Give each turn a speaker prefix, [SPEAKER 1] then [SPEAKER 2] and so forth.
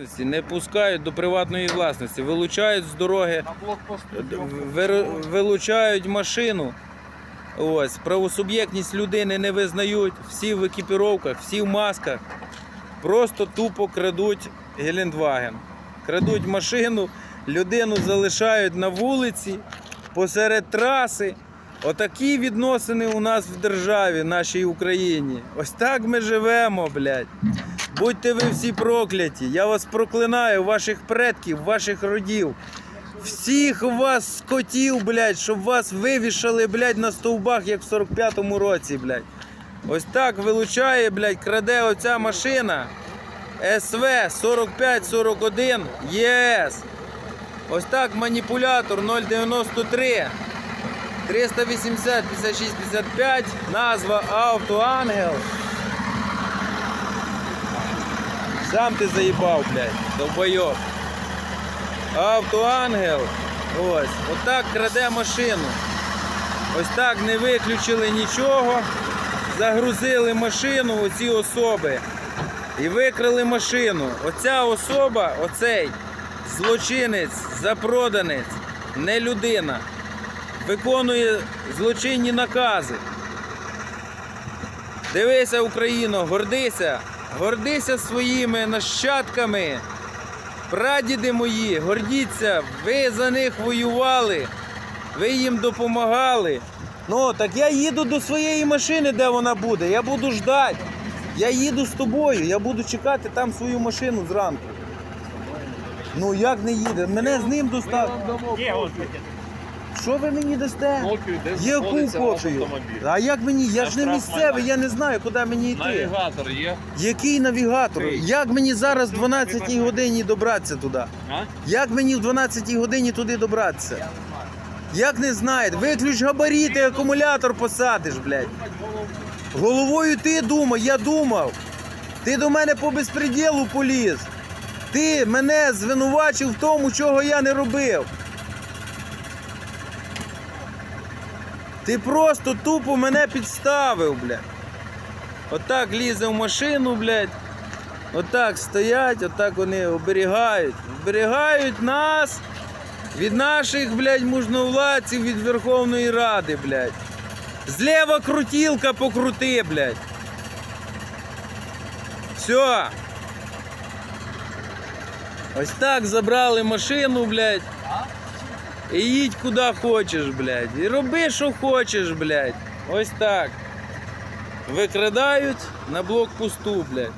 [SPEAKER 1] власності не пускають до приватної власності, вилучають з дороги, вилучають машину. Ось, правосуб'єктність людини не визнають, всі в екіпіровках, всі в масках. Просто тупо крадуть Гелендваген. Крадуть машину, людину залишають на вулиці, посеред траси. Отакі відносини у нас в державі, нашій Україні. Ось так ми живемо, блядь. Будьте ви всі прокляті. Я вас проклинаю, ваших предків, ваших родів. Всіх вас скотів, блядь, щоб вас вивішали, блядь, на стовбах, як в 45-му році, блядь. Ось так вилучає, блядь, краде оця машина. СВ 4541 ЄС. Ось так маніпулятор 093 380 56 55. Назва Автоангел. Сам ти заїбав, блядь, довбойоб. Автоангел. Ось. Отак краде машину. Ось так не виключили нічого. Загрузили машину оці особи. І викрали машину. Оця особа, оцей злочинець, запроданець, не людина. Виконує злочинні накази. Дивися, Україно, гордися, гордися своїми нащадками. Прадіди мої, гордіться, ви за них воювали, ви їм допомагали. Ну, так я їду до своєї машини, де вона буде. Я буду ждати. Я їду з тобою, я буду чекати там свою машину зранку. Ну як не їде? Мене з ним достав. Що ви мені дасте?
[SPEAKER 2] копію, де
[SPEAKER 1] Яку
[SPEAKER 2] знаходиться ваш
[SPEAKER 1] копію?
[SPEAKER 2] автомобіль.
[SPEAKER 1] А як мені? Я ж не
[SPEAKER 2] штраф
[SPEAKER 1] місцевий,
[SPEAKER 2] майдан.
[SPEAKER 1] я не знаю, куди мені йти.
[SPEAKER 2] Навігатор є.
[SPEAKER 1] Який навігатор?
[SPEAKER 2] Ти.
[SPEAKER 1] Як мені зараз в 12 годині добратися туди?
[SPEAKER 2] А?
[SPEAKER 1] Як мені в 12 годині туди добратися? Як не знаєте? Виключ габаріти, акумулятор посадиш, блядь. Головою ти думав, я думав. Ти до мене по безпреділу поліз. Ти мене звинувачив в тому, чого я не робив. Ти просто тупо мене підставив, блядь. Отак лізе в машину, блядь. Отак стоять, отак вони оберігають. Оберігають нас від наших, блядь, мужновладців, від Верховної Ради, блядь. Зліва крутілка покрути, блядь. Все. Ось так забрали машину, блядь. І їдь куди хочеш, блядь. І роби, що хочеш, блядь. Ось так. Викрадають на блокпосту, блядь.